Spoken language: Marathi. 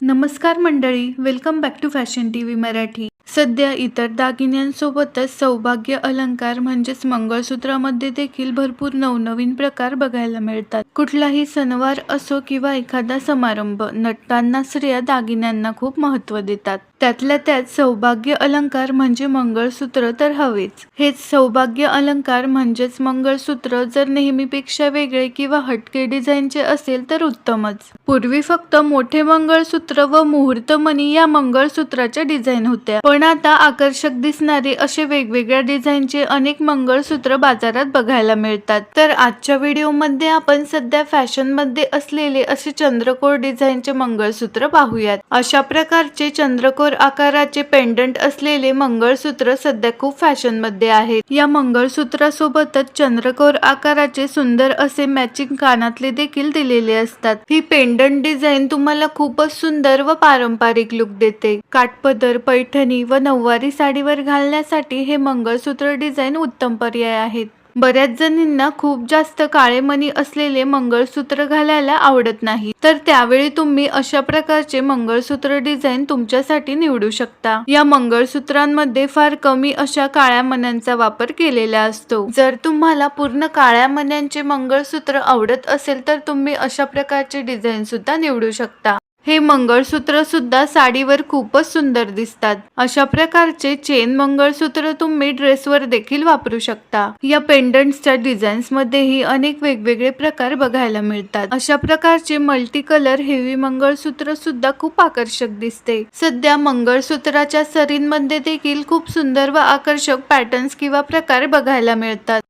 नमस्कार मंडळी welcome back to fashion T V Marathi. सध्या इतर दागिन्यांसोबतच सौभाग्य अलंकार म्हणजेच मंगळसूत्रामध्ये देखील भरपूर नवनवीन प्रकार बघायला मिळतात. कुठलाही सणवार असो किंवा एखादा समारंभ नटताना स्त्रिया दागिन्यांना खूप महत्त्व देतात. त्यातल्या त्यात सौभाग्य अलंकार म्हणजे मंगळसूत्र तर हवेच. हेच सौभाग्य अलंकार म्हणजेच मंगळसूत्र जर नेहमीपेक्षा वेगळे किंवा हटके डिझाईनचे असेल तर उत्तमच. पूर्वी फक्त मोठे मंगळसूत्र व मुहूर्तमणी या मंगळसूत्राच्या डिझाईन होत्या. पण आता आकर्षक दिसणारे असे वेगवेगळ्या डिझाईनचे अनेक मंगळसूत्र बाजारात बघायला मिळतात. तर आजच्या व्हिडिओमध्ये आपण सध्या फॅशनमध्ये असलेले असे चंद्रकोर डिझाईनचे मंगळसूत्र पाहूयात. अशा प्रकारचे चंद्रकोर आकाराचे पेंडंट असलेले मंगळसूत्र सध्या खूप फॅशनमध्ये आहेत. या मंगळसूत्रासोबतच चंद्रकोर आकाराचे सुंदर असे मॅचिंग कानातले देखील दिलेले असतात. ही पेंडंट डिझाईन तुम्हाला खूपच सुंदर व पारंपरिक लुक देते. काठपदर पैठणी व नऊवारी साडीवर घालण्यासाठी हे मंगळसूत्र डिझाईन उत्तम पर्याय आहेत. बऱ्याच जणींना खूप जास्त काळे मणी असलेले मंगळसूत्र घालायला आवडत नाही. तर त्यावेळी तुम्ही अशा प्रकारचे मंगळसूत्र डिझाईन तुमच्यासाठी निवडू शकता. या मंगळसूत्रांमध्ये फार कमी अशा काळ्या मण्यांचा वापर केलेला असतो. जर तुम्हाला पूर्ण काळ्या मण्यांचे मंगळसूत्र आवडत असेल तर तुम्ही अशा प्रकारचे डिझाईन सुद्धा निवडू शकता. हे मंगळसूत्र सुद्धा साडीवर खूपच सुंदर दिसतात. अशा प्रकारचे चेन मंगळसूत्र तुम्ही ड्रेसवर देखील वापरू शकता. या पेंडंट्सच्या डिझाईन्स मध्येही अनेक वेगवेगळे प्रकार बघायला मिळतात. अशा प्रकारचे मल्टी कलर हेवी मंगळसूत्र सुद्धा खूप आकर्षक दिसते. सध्या मंगळसूत्राच्या सरींमध्ये देखील खूप सुंदर व आकर्षक पॅटर्न्स किंवा प्रकार बघायला मिळतात.